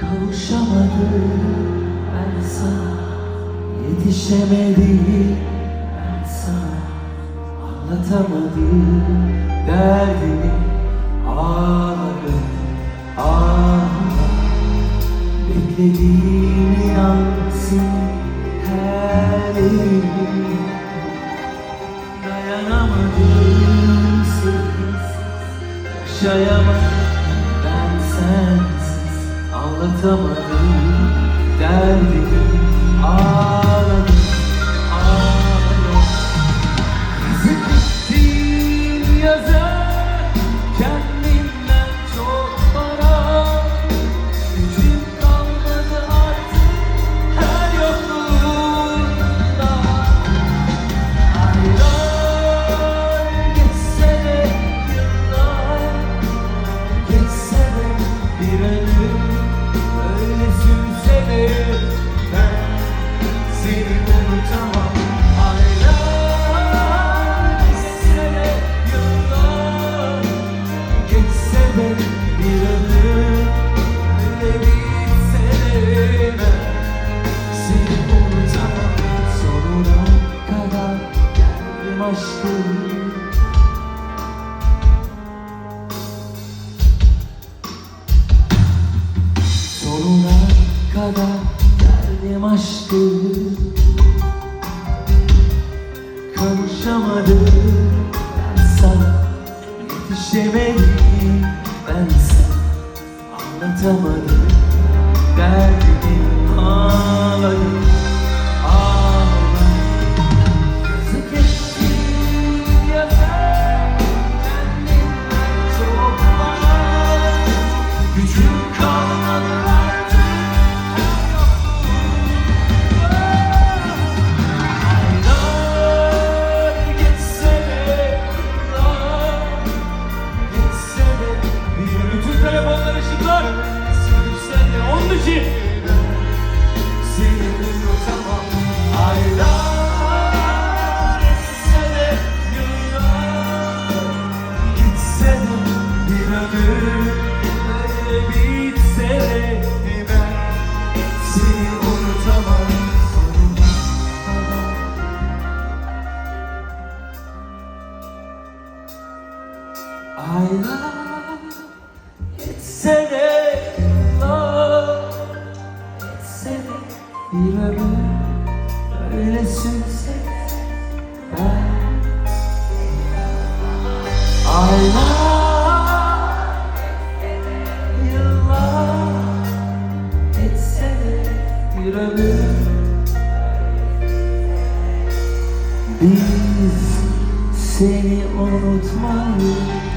Kavuşamadım ben sana Yetişemedim ben sana Anlatamadım derdimi Yaşayamadım ben sensiz Anlatamadım derdimi. Ağladım seni unutamam. Aylar geçse de yıllar geçse de bir ömür bitse de seni unutamam. Sonuna kadar geldim aşkım. Sonuna kadar geldim aşkım Kavuşamadım. Ben sana Yetişemedim. Ben sana Anlatamadım. Derdimi De yıllar geçse de bir ömür öyle sürse ben de bir ömür biz seni unutmayız